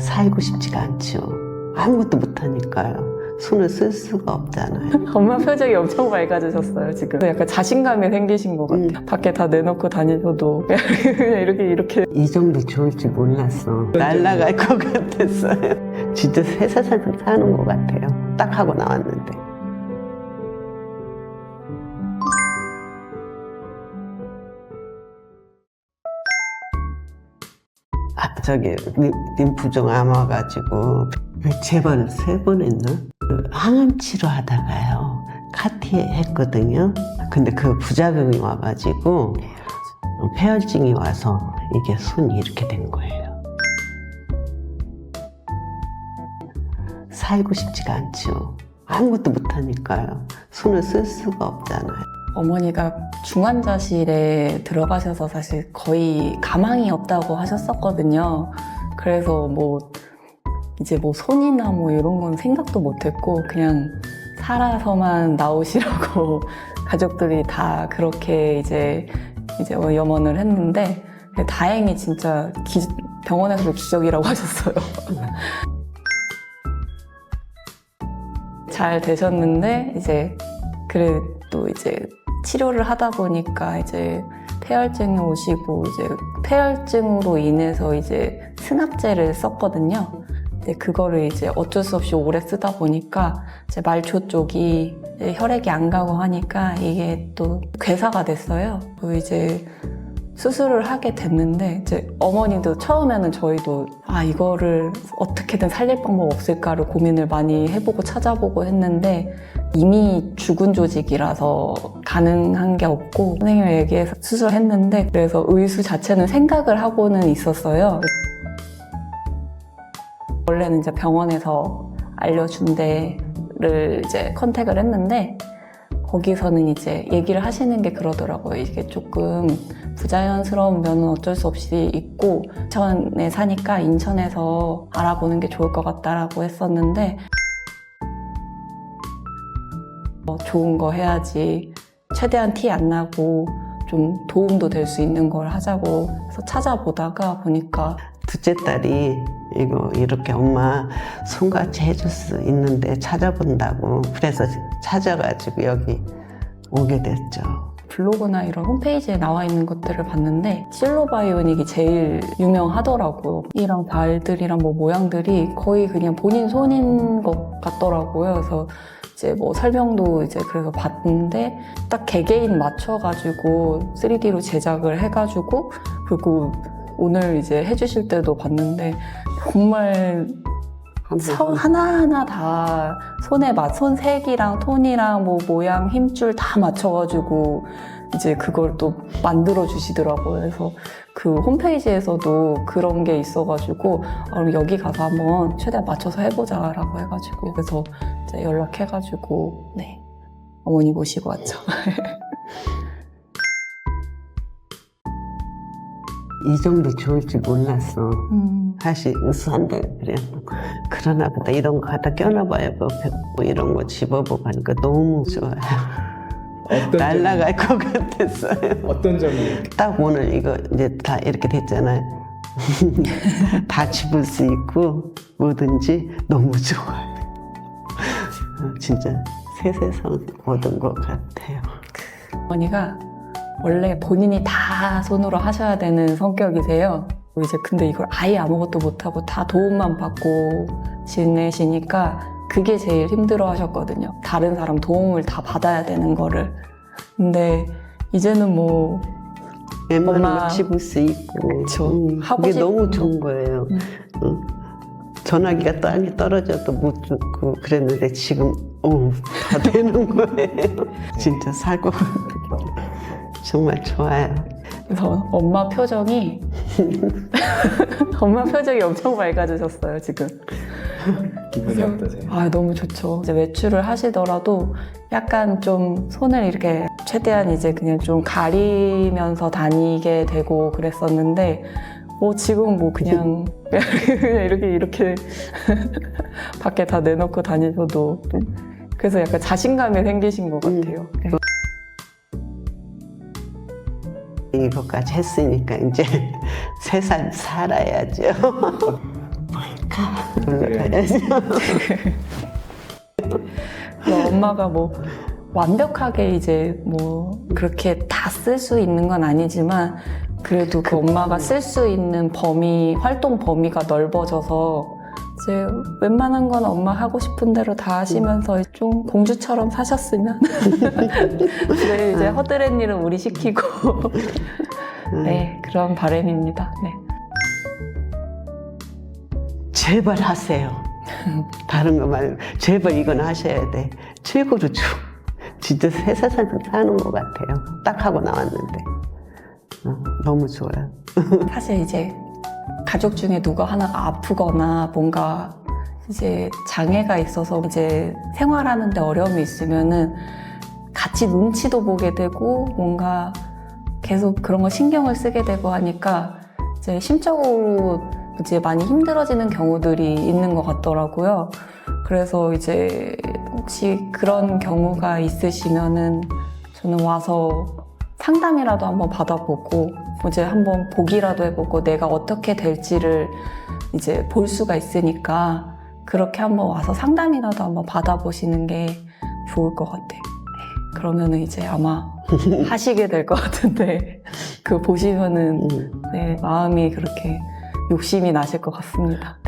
살고 싶지가 않죠. 아무것도 못하니까요. 손을 쓸 수가 없잖아요. 엄마 표정이 엄청 밝아지셨어요, 지금. 약간 자신감이 생기신 것 같아요. 음. 밖에 다 내놓고 다니셔도 그냥 이렇게, 이렇게. 이 정도 좋을 줄 몰랐어. 날아갈 것 같았어요. 진짜 새 세상 사는 것 같아요. 딱 하고 나왔는데. 림- 림프종 암 와가지고, 재발 세번 했나? 그 항암 치료하다가요. 카티 했거든요. 근데 그 부작용이 와가지고, 어, 폐혈증이 와서 이게 손이 이렇게 된 거예요. 살고 싶지가 않죠. 아무것도 못하니까요. 손을 쓸 수가 없잖아요. 어머니가 중환자실에 들어가셔서 사실 거의 가망이 없다고 하셨었거든요. 그래서 뭐, 이제 뭐 손이나 뭐 이런 건 생각도 못 했고, 그냥 살아서만 나오시라고 가족들이 다 그렇게 이제, 이제 염원을 했는데, 다행히 진짜 기- 병원에서도 기적이라고 하셨어요. 잘 되셨는데, 이제, 그래도 이제 치료를 하다 보니까 이제 폐혈증이 오시고, 이제 폐혈증으로 인해서 이제 승합제를 썼거든요. 근데 그거를 이제 어쩔 수 없이 오래 쓰다 보니까 이제 말초 쪽이 혈액이 안 가고 하니까 이게 또 괴사가 됐어요. 또 이제 수술을 하게 됐는데 이제 어머니도 처음에는 저희도 아 이거를 어떻게든 살릴 방법 없을까를 고민을 많이 해보고 찾아보고 했는데 이미 죽은 조직이라서 가능한 게 없고 선생님이 얘기해서 수술했는데 그래서 의수 자체는 생각을 하고는 있었어요. 원래는 이제 병원에서 알려준 데를 이제 컨택을 했는데 거기서는 이제 얘기를 하시는 게 그러더라고요. 이게 조금 부자연스러운 면은 어쩔 수 없이 있고 인천에 사니까 인천에서 알아보는 게 좋을 것 같다라고 했었는데 어, 좋은 거 해야지 최대한 티 안 나고 좀 도움도 될 수 있는 걸 하자고 해서 찾아보다가 보니까 둘째 딸이 이거 이렇게 엄마 손같이 해줄 수 있는데 찾아본다고 그래서 찾아가지고 여기 오게 됐죠. 블로그나 이런 홈페이지에 나와 있는 것들을 봤는데 실로바이오닉이 제일 유명하더라고요. 이랑 발들이랑 뭐 모양들이 거의 그냥 본인 손인 것 같더라고요. 그래서 이제 뭐 설명도 이제 그래서 봤는데 딱 개개인 맞춰가지고 3D로 제작을 해가지고 그리고 오늘 이제 해주실 때도 봤는데 정말 서- 하나하나 다 손에 맞, 손색이랑 톤이랑 뭐 모양, 힘줄 다 맞춰가지고 이제 그걸 또 만들어 주시더라고요. 그래서 그 홈페이지에서도 그런 게 있어가지고 아, 그럼 여기 가서 한번 최대한 맞춰서 해보자라고 해가지고 그래서 이제 연락해가지고 네 어머니 모시고 왔죠. 이 정도 좋을 줄 몰랐어. 음, 사실 수한다 그래. 그러나 보다 이런 거 갖다 껴놔봐요. 뭐, 뭐 이런 거 집어보고 하니까 너무 좋아요. 어떤 날아갈 것 같았어요. 어떤 점이 딱 오늘 이거 이제 다 이렇게 됐잖아요. 다 집을 수 있고 뭐든지 너무 좋아요. 어, 진짜 새 세상 얻은 것 같아요. 어머니가 원래 본인이 다 손으로 하셔야 되는 성격이세요. 이제 근데 이걸 아예 아무것도 못하고 다 도움만 받고 지내시니까 그게 제일 힘들어 하셨거든요. 다른 사람 도움을 다 받아야 되는 거를. 근데 이제는 뭐, 집을 수 있고 그쵸. 음, 하고 그게 너무 거. 좋은 거예요. 음. 어. 전화기가 땅에 떨어져도 못 죽고 그랬는데 지금 어, 다 되는 거예요. 진짜 살고 정말 좋아요. 그래서 엄마 표정이, 엄마 표정이 엄청 밝아지셨어요, 지금. 기분이 어떠세요? 아, 너무 좋죠. 이제 외출을 하시더라도 약간 좀 손을 이렇게 최대한 이제 그냥 좀 가리면서 다니게 되고 그랬었는데, 뭐 지금 뭐 그냥, 그냥 이렇게, 이렇게 밖에 다 내놓고 다니셔도 좀 그래서 약간 자신감이 생기신 것 같아요. 네. 이것까지 했으니까 이제 세살 살아야죠. 올라가야지. 그래서 엄마가 뭐 완벽하게 이제 뭐 그렇게 다 쓸 수 있는 건 아니지만 그래도 그 엄마가 쓸 수 있는 범위 활동 범위가 넓어져서 이제 웬만한 건 엄마 하고 싶은 대로 다 하시면서 좀 공주처럼 사셨으면 네, 이제 허드렛 일은 우리 시키고 네 그런 바람입니다. 네. 제발 하세요. 다른 거 말고 제발 이건 하셔야 돼. 최고로 좋. 진짜 새 세상 사는 것 같아요. 딱 하고 나왔는데 어, 너무 좋아요. 사실 이제 가족 중에 누가 하나가 아프거나 뭔가 이제 장애가 있어서 이제 생활하는데 어려움이 있으면은 같이 눈치도 보게 되고 뭔가 계속 그런 거 신경을 쓰게 되고 하니까 이제 심적으로 이제 많이 힘들어지는 경우들이 있는 것 같더라고요. 그래서 이제 혹시 그런 경우가 있으시면은 저는 와서 상담이라도 한번 받아보고 이제 한번 보기라도 해보고 내가 어떻게 될지를 이제 볼 수가 있으니까 그렇게 한번 와서 상담이라도 한번 받아보시는 게 좋을 것 같아요. 네. 그러면은 이제 아마 하시게 될 것 같은데 그 보시면은 음. 네, 마음이 그렇게 욕심이 나실 것 같습니다.